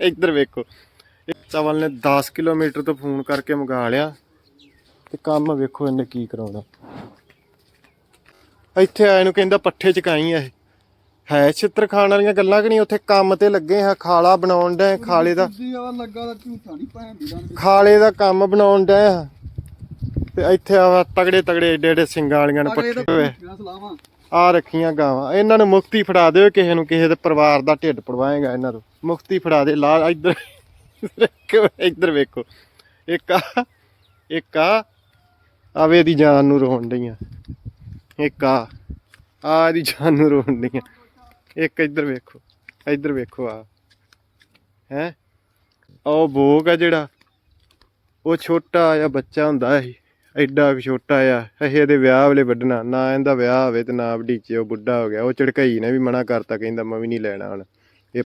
ਇੱਧਰ ਵੇਖੋ। ਚਵਲ ਨੇ 10 ਕਿਲੋਮੀਟਰ ਤੋਂ ਫੋਨ ਕਰਕੇ ਮੰਗਾ ਲਿਆ। ਤੇ ਕੰਮ ਵੇਖੋ ਇਹਨੇ ਕੀ ਕਰਾਉਣਾ। ਇੱਥੇ ਆਏ ਨੂੰ ਕਹਿੰਦਾ ਪੱਠੇ ਚਕਾਈ ਆ ਇਹ। ਹੈ ਛਿੱਤਰ ਖਾਣ ਵਾਲੀਆਂ ਗੱਲਾਂ ਕਿ ਨਹੀਂ? ਉੱਥੇ ਕੰਮ ਤੇ ਲੱਗੇ ਆ ਖਾਲਾ ਬਣਾਉਣ ਦਾ ਖਾਲੇ ਦਾ ਖਾਲੇ ਦਾ ਕੰਮ ਬਣਾਉਣ ਦਾ ਤੇ ਇੱਥੇ ਆ ਤਗੜੇ ਤਗੜੇ ਏਡੇ ਏਡੇ ਸਿੰਗਾਂ ਵਾਲੀਆਂ ਨੇ ਪੱਠੇ ਹੋਏ ਆ ਰੱਖੀਆਂ ਗਾਵਾਂ। ਇਹਨਾਂ ਨੂੰ ਮੁਕਤੀ ਫੜਾ ਦਿਓ, ਕਿਸੇ ਨੂੰ ਕਿਸੇ ਦੇ ਪਰਿਵਾਰ ਦਾ ਢਿੱਡ ਪੜਵਾਏਗਾ ਇਹਨਾਂ ਨੂੰ ਮੁਕਤੀ ਫੜਾ ਦੇ, ਲਾ ਇੱਧਰ ਇੱਕ- ਇੱਧਰ ਵੇਖੋ। ਇੱਕ ਆ ਇੱਕ ਆ ਆਵੇ ਦੀ ਜਾਨ ਨੂੰ ਰੋਣ ਡਈਆਂ। ਇੱਕ ਆ ਆ ਦੀ ਜਾਨ ਨੂੰ ਰੋਣ ਡਈਆਂ। ਇੱਕ ਇੱਧਰ ਵੇਖੋ ਇੱਧਰ ਵੇਖੋ ਆ। ਹੈ? ਉਹ ਭੋਗ ਆ ਜਿਹੜਾ, ਉਹ ਛੋਟਾ ਜਿਹਾ ਬੱਚਾ ਹੁੰਦਾ ਸੀ। ਐਡਾ ਕੁ ਛੋਟਾ ਆ ਇਹ ਇਹਦੇ ਵਿਆਹ ਵੇਲੇ ਵੱਢਣਾ, ਨਾ ਇਹਦਾ ਵਿਆਹ ਹੋਵੇ ਤੇ ਨਾ ਵਡੀਚੇ ਉਹ ਬੁੱਢਾ ਹੋ ਗਿਆ, ਉਹ ਝੜਕਈ ਨੇ ਵੀ ਮਨਾ ਕਰਤਾ, ਕਹਿੰਦਾ ਮੈਂ ਵੀ ਨਹੀਂ ਲੈਣਾ ਹੁਣ।